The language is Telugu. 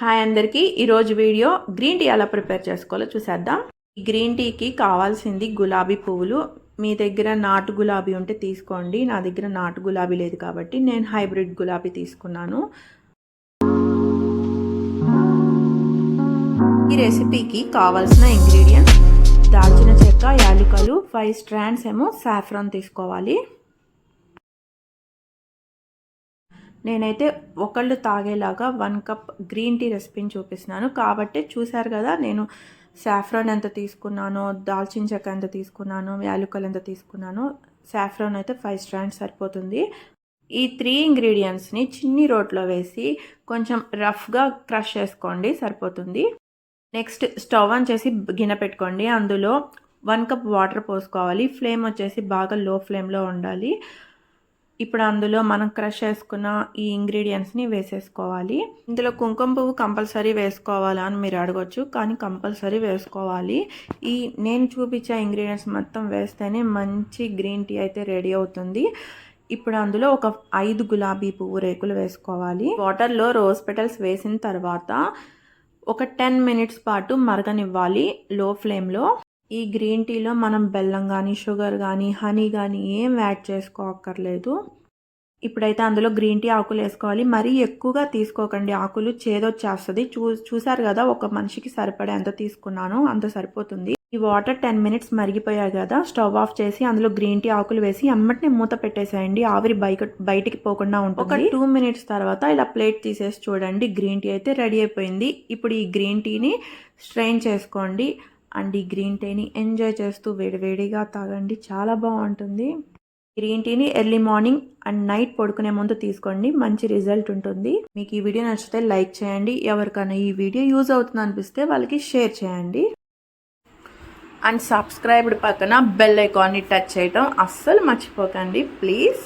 హాయ్ అందరికీ. ఈరోజు వీడియో గ్రీన్ టీ ఎలా ప్రిపేర్ చేసుకోవాలో చూసేద్దాం. ఈ గ్రీన్ టీకి కావాల్సింది గులాబీ పువ్వులు. మీ దగ్గర నాటు గులాబీ ఉంటే తీసుకోండి. నా దగ్గర నాటు గులాబీ లేదు కాబట్టి నేను హైబ్రిడ్ గులాబీ తీసుకున్నాను. ఈ రెసిపీకి కావాల్సిన ఇంగ్రీడియంట్స్ దాల్చిన చెక్క యాలకులు ఫైవ్ స్ట్రాండ్స్ ఏమో సాఫ్రాన్ తీసుకోవాలి. నేనైతే ఒకళ్ళు తాగేలాగా వన్ కప్ గ్రీన్ టీ రెసిపీని చూపిస్తున్నాను. కాబట్టి చూశారు కదా నేను సాఫ్రాన్ ఎంత తీసుకున్నానో దాల్చిన చెక్క ఎంత తీసుకున్నానో యాలుకలు ఎంత తీసుకున్నానో సాఫ్రాన్ అయితే ఫైవ్ స్ట్రాండ్స్ సరిపోతుంది. ఈ త్రీ ఇంగ్రీడియంట్స్ని చిన్ని రోట్లో వేసి కొంచెం రఫ్గా క్రష్ చేసుకోండి సరిపోతుంది. నెక్స్ట్ స్టవ్ ఆన్ చేసి గిన్నె పెట్టుకోండి. అందులో వన్ కప్ వాటర్ పోసుకోవాలి. ఫ్లేమ్ వచ్చేసి బాగా లో ఫ్లేమ్లో ఉండాలి. ఇప్పుడు అందులో మనం క్రష్ చేసుకున్న ఈ ఇంగ్రీడియంట్స్ని వేసేసుకోవాలి. ఇందులో కుంకుమ పువ్వు కంపల్సరీ వేసుకోవాలా అని మీరు అడగొచ్చు కానీ కంపల్సరీ వేసుకోవాలి. ఈ నేను చూపించే ఇంగ్రీడియంట్స్ మొత్తం వేస్తేనే మంచి గ్రీన్ టీ అయితే రెడీ అవుతుంది. ఇప్పుడు అందులో ఒక ఐదు గులాబీ పువ్వు రేకులు వేసుకోవాలి. వాటర్లో రోజ్ పెటల్స్ వేసిన తర్వాత ఒక టెన్ మినిట్స్ పాటు మరగనివ్వాలి లో. ఫ్లేమ్లో ఈ గ్రీన్ టీలో మనం బెల్లం కానీ షుగర్ కానీ హనీ కానీ ఏం యాడ్ చేసుకోక్కర్లేదు. ఇప్పుడైతే అందులో గ్రీన్ టీ ఆకులు వేసుకోవాలి. మరీ ఎక్కువగా తీసుకోకండి. ఆకులు చేదొచ్చేస్తుంది. చూ చూసారు కదా ఒక మనిషికి సరిపడే ఎంత తీసుకున్నానో. అంత సరిపోతుంది. ఈ వాటర్ టెన్ మినిట్స్ మరిగిపోయాయి కదా స్టవ్ ఆఫ్ చేసి అందులో గ్రీన్ టీ ఆకులు వేసి అమ్మటినే మూత పెట్టేసేయండి. ఆవిరి బయట బయటికి పోకుండా ఉంటుంది. ఒక టూ మినిట్స్ తర్వాత ఇలా ప్లేట్ తీసేసి చూడండి. గ్రీన్ టీ అయితే రెడీ అయిపోయింది. ఇప్పుడు ఈ గ్రీన్ టీని స్ట్రెయిన్ చేసుకోండి. అండ్ ఈ గ్రీన్ టీని ఎంజాయ్ చేస్తూ వేడివేడిగా తాగండి. చాలా బాగుంటుంది. గ్రీన్ టీని ఎర్లీ మార్నింగ్ అండ్ నైట్ పడుకునే ముందు తీసుకోండి. మంచి రిజల్ట్ ఉంటుంది. మీకు ఈ వీడియో నచ్చితే లైక్ చేయండి. ఎవరికైనా ఈ వీడియో యూజ్ అవుతుంది అనిపిస్తే వాళ్ళకి షేర్ చేయండి. అండ్ సబ్స్క్రైబ్డ్ పక్కన బెల్ ఐకాన్ని టచ్ చేయటం అస్సలు మర్చిపోకండి. ప్లీజ్.